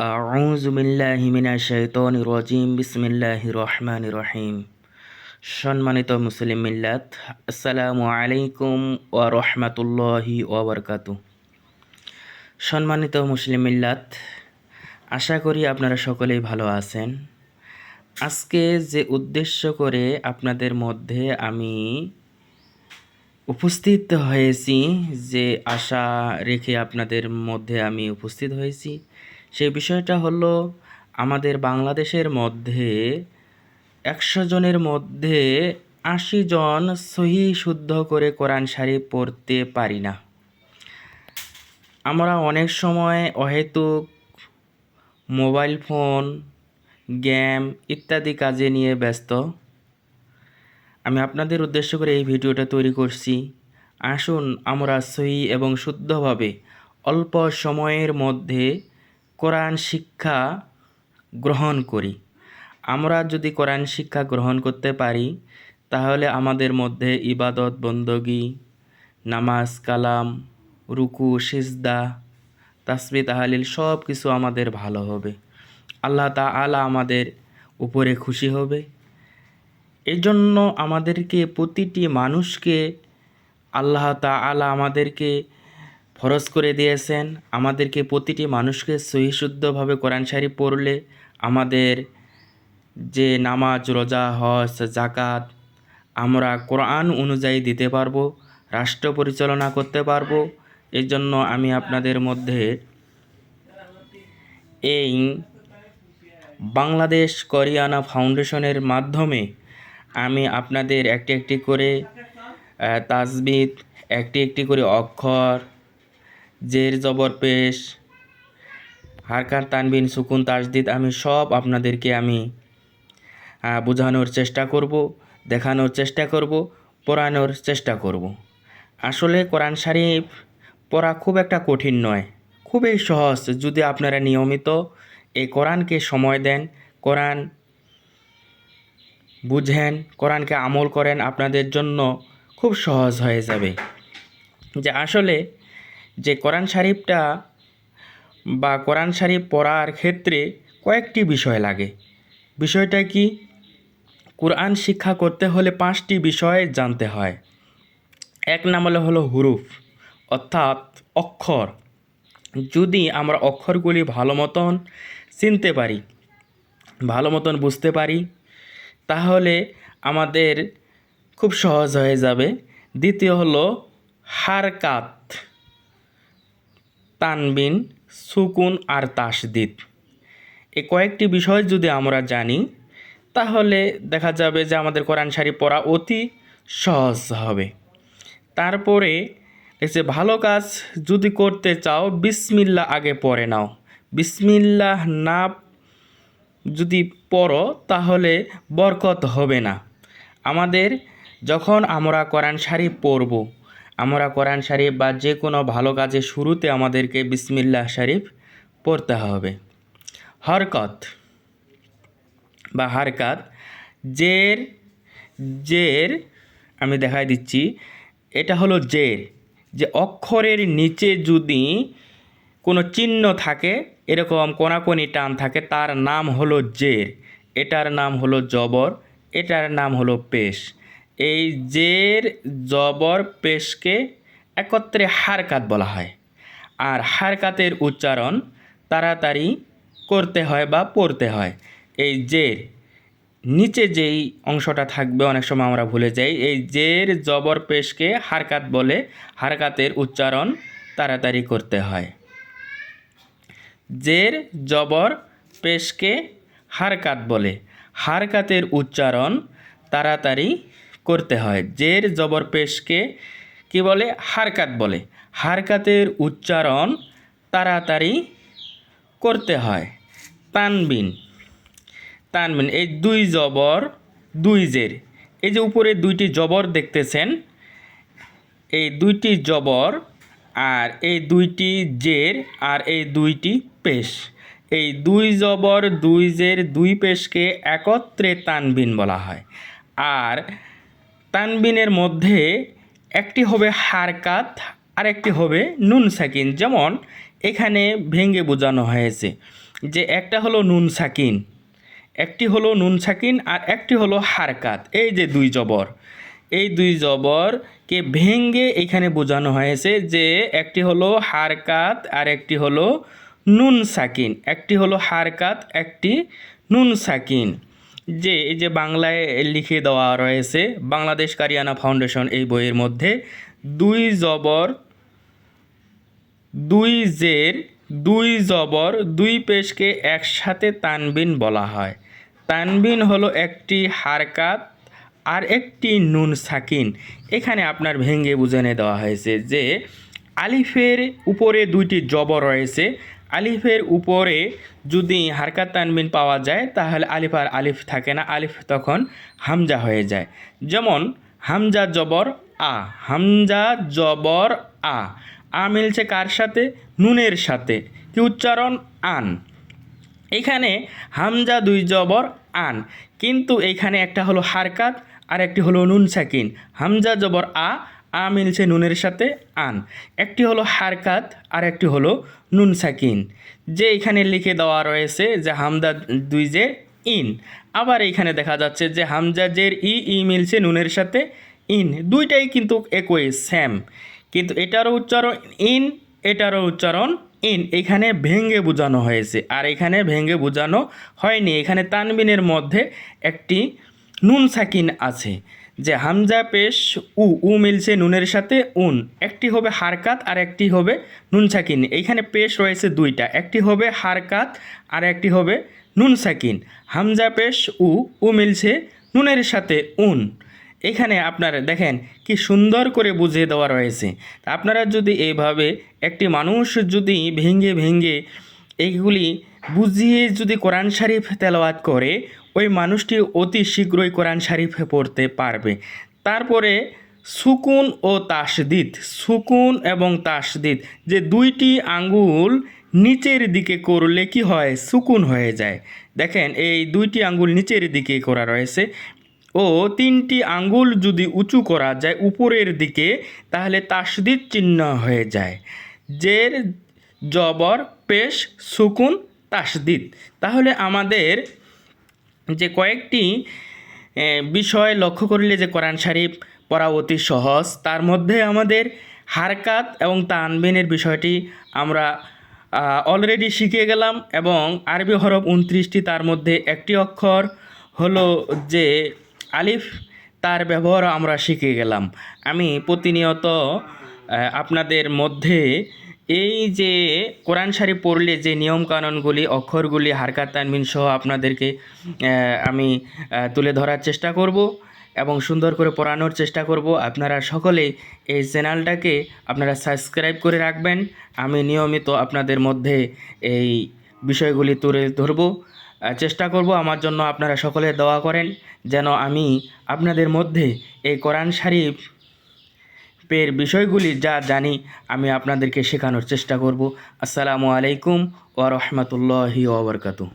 أعوذ بالله من الشيطان الرجيم بسم الله الرحمن الرحيم সম্মানিত মুসলিম মিল্লাত আসসালামু আলাইকুম ওয়া রহমাতুল্লাহি ওয়া বারাকাতু সম্মানিত মুসলিম মিল্লাত আশা করি আপনারা সকলেই ভালো আছেন আজকে যে উদ্দেশ্য করে আপনাদের মধ্যে আমি উপস্থিত হয়েছি যে আশা রেখে আপনাদের মধ্যে আমি উপস্থিত হয়েছি সেই বিষয়টা হলো, আমাদের বাংলাদেশের মধ্যে একশো জনের মধ্যে আশি জন সহি শুদ্ধ করে কোরআন শরীফ পড়তে পারি না। আমরা অনেক সময় অহেতুক মোবাইল ফোন, গেম ইত্যাদি কাজে নিয়ে ব্যস্ত। আমি আপনাদের উদ্দেশ্য করে এই ভিডিওটা তৈরি করছি। আসুন আমরা সহি এবং শুদ্ধভাবে অল্প সময়ের মধ্যে কোরআন শিক্ষা গ্রহণ করি। আমরা যদি কোরআন শিক্ষা গ্রহণ করতে পারি, তাহলে আমাদের মধ্যে ইবাদত, বন্দগি, নামাজ, কালাম, রুকু, সিজদা তাসবি তাহালিল সব কিছু আমাদের ভালো হবে। আল্লাহ তাআলা আমাদের উপরে খুশি হবে। এই জন্য আমাদেরকে, প্রতিটি মানুষকে আল্লাহ তাআলা আমাদেরকে ফরজ করে দিয়েছেন। আমাদেরকে প্রতিটি মানুষকে সহিশুদ্ধভাবে কোরআন শরীফ পড়লে আমাদের যে নামাজ, রোজা, হজ জাকাত আমরা কোরআন অনুযায়ী দিতে পারব, রাষ্ট্র পরিচালনা করতে পারব। এই জন্য আমি আপনাদের মধ্যে এই বাংলাদেশ করিয়ানা ফাউন্ডেশনের মাধ্যমে আমি আপনাদের একটি একটি করে তাজবিদ, একটি একটি করে অক্ষর জের, জবর, পেশ হারকার তানবিন, সুকুন, তাজদিদ, আমি সব আপনাদেরকে আমি বোঝানোর চেষ্টা করব, দেখানোর চেষ্টা করব, পড়ানোর চেষ্টা করব। আসলে কোরআন শরীফ পড়া খুব একটা কঠিন নয়, খুবই সহজ। যদি আপনারা নিয়মিত এই কোরআনকে সময় দেন, কোরআন বুঝেন, কোরআনকে আমল করেন, আপনাদের জন্য খুব সহজ হয়ে যাবে। যে আসলে যে কোরআন শরীফটা বা কোরআন শরীফ পড়ার ক্ষেত্রে কয়েকটি বিষয় লাগে। বিষয়টা কি? কোরআন শিক্ষা করতে হলে পাঁচটি বিষয় জানতে হয়। এক নাম্বার হলো হুরুফ, অর্থাৎ অক্ষর। যদি আমরা অক্ষরগুলি ভালো মতন চিনতে পারি, ভালো মতন বুঝতে পারি, তাহলে আমাদের খুব সহজ হয়ে যাবে। দ্বিতীয় হলো হারকাত। তানবিন, সুকুন আর তাসদিদ। এ কয়েকটি বিষয় যদি আমরা জানি, তাহলে দেখা যাবে যে আমাদের কোরআন শাড়ি পড়া অতি সহজ হবে। তারপরে এসে ভালো কাজ যদি করতে চাও বিসমিল্লা আগে পড়ে নাও। বিসমিল্লাহ না যদি পড়ো, তাহলে বরকত হবে না। আমাদের যখন আমরা কোরআন শাড়ি পড়ব আমরা কোরআন শরীফ বা যে কোনো ভালো কাজের শুরুতে আমাদেরকে বিসমিল্লাহ শরীফ পড়তে হবে। হরকত বা হারকাত, জের জের, আমি দেখাই দিচ্ছি, এটা হলো জের, যে অক্ষরের নিচে যদি কোনো চিহ্ন থাকে, এরকম কোনাকোনি টান থাকে, তার নাম হলো জের, এটার নাম হলো জবর, এটার নাম হলো পেশ। এই জের জবর পেশকে একত্রে হারকাত বলা হয়। আর হারকাতের উচ্চারণ তাড়াতাড়ি করতে হয় বা পড়তে হয়। এই জের, নিচে যেই অংশটা থাকবে, অনেক সময় আমরা ভুলে যাই, এই জের জবর পেশকে হারকাত বলে হারকাতের উচ্চারণ তাড়াতাড়ি করতে হয়। জের জবর পেশকে হারকাত বলে। হারকাতের উচ্চারণ তাড়াতাড়ি করতে হয়। জের জবর পেশকে কি বলে? হারকাত বলে। হারকাতের উচ্চারণ তাড়াতাড়ি করতে হয়। তানবিন। তানবিন। এই দুই জবর, দুই জের। এই যে উপরে দুইটি জবর দেখতেছেন, এই দুইটি জবর আর এই দুইটি জের আর এই দুইটি পেশ। এই দুই জবর, দুই জের, দুই পেশকে একত্রে তানবিন বলা হয়। আর তানবিনের মধ্যে একটি হবে হারকাত আর একটি হবে নুন সাকিন। যেমন এখানে ভেঙে বোঝানো হয়েছে যে একটা হলো নুন সাকিন, একটি হলো নুন সাকিন আর একটি হলো হারকাত। এই যে দুই জবর, এই দুই জবরকে ভেঙ্গে এখানে বোঝানো হয়েছে যে একটি হলো হারকাত আর একটি হলো নুন সাকিন। একটি হলো হারকাত, একটি নুন সাকিন। যে এই যে বাংলায় লিখে দেওয়া রয়েছে, বাংলাদেশ কারিয়ানা ফাউন্ডেশন এই বইয়ের মধ্যে, দুই জবর, দুই জের, দুই জবর, দুই পেশকে একসাথে তানবিন বলা হয়। তানবিন হলো একটি হারকাত আর একটি নুন সাকিন। এখানে আপনার ভেঙ্গে বুঝানে দেওয়া হয়েছে যে আলিফের উপরে দুইটি জবর রয়েছে আলিফের উপরে যদি হারকাত তানবিন পাওয়া যায়, তাহলে আলিফ আর আলিফ থাকে না। আলিফ তখন হামজা হয়ে যায়। যেমন, হামজা জবর আ, হামজা জবর আ। আ মিলছে কার সাথে? নুনের সাথে। কি উচ্চারণ? আন। এখানে হামজা দুই জবর আন। কিন্তু এখানে একটা হলো হারকাত আর একটি হলো নুন সাকিন। হামজা জবর আ আ মিলছে নুনের সাথে আন। একটি হলো হারকাত আর একটি হলো নুন সাকিন। যে এখানে লিখে দেওয়া রয়েছে যে হামদা দুই যে ইন। আবার এখানে দেখা যাচ্ছে যে হামজা জের ই ই মিলছে নুনের সাথে ইন। দুইটাই কিন্তু একই স্যাম কিন্তু এটারও উচ্চারণ ইন, এটারও উচ্চারণ ইন। এখানে ভেঙ্গে বোঝানো হয়েছে। আর এখানে ভেঙ্গে বোঝানো হয়নি। এখানে তানবিনের মধ্যে একটি নুন সাকিন আছে। যে হামজা পেশ উ উ মিলছে নুনের সাথে, উন। একটি হবে হারকাত আর একটি হবে নুন সাকিন। এইখানে পেশ রয়েছে দুইটা। একটি হবে হারকাত আর একটি হবে নুন সাকিন। হামজা পেশ উ উ মিলছে নুনের সাথে, উন। এখানে আপনারা দেখেন কি সুন্দর করে বুঝিয়ে দেওয়া রয়েছে। আপনারা যদি এইভাবে একটি মানুষ যদি ভেঙ্গে ভেঙ্গে এইগুলি বুঝিয়ে যদি কোরআন শরীফ তেলাওয়াত করে ওই মানুষটি অতি শীঘ্রই কোরআন শরীফে পড়তে পারবে। তারপরে সুকুন ও তাসদিদ, সুকুন এবং তাসদিদ, যে দুইটি আঙ্গুল নিচের দিকে করলে কি হয়? সুকুন হয়ে যায়। দেখেন, এই দুইটি আঙ্গুল নিচের দিকে করা রয়েছে ও তিনটি আঙ্গুল যদি উঁচু করা যায় উপরের দিকে, তাহলে তাসদিদ চিহ্ন হয়ে যায়। জের, জবর, পেশ, সুকুন, তাসদিদ। তাহলে আমাদের যে কয়েকটি বিষয় লক্ষ্য করলে যে কোরআন শরীফ পড়া অতি সহজ, তার মধ্যে আমাদের হারকাত এবং তানবিনের বিষয়টি আমরা অলরেডি শিখে গেলাম এবং আরবি হরফ উনত্রিশটি তার মধ্যে একটি অক্ষর হলো যে আলিফ, তার ব্যবহার আমরা শিখে গেলাম। আমি প্রতিনিয়ত আপনাদের মধ্যে এই যে কোরআন শরীফ পড়লে যে নিয়মকানুনগুলি, অক্ষরগুলি, হারকাত তানমিন সহ আপনাদেরকে আমি তুলে ধরার চেষ্টা করব এবং সুন্দর করে পড়ানোর চেষ্টা করব। আপনারা সকলেই এই চ্যানেলটাকে আপনারা সাবস্ক্রাইব করে রাখবেন। আমি নিয়মিত আপনাদের মধ্যে এই বিষয়গুলি তুলে ধরব চেষ্টা করব। আমার জন্য আপনারা সকলে দোয়া করেন যেন আমি আপনাদের মধ্যে এই কোরআন শরীফ পের বিষয়গুলি যা জানি আমি আপনাদেরকে শেখানোর চেষ্টা করব। আসসালামু আলাইকুম ওয়া রাহমাতুল্লাহি ওয়া বারাকাতুহু।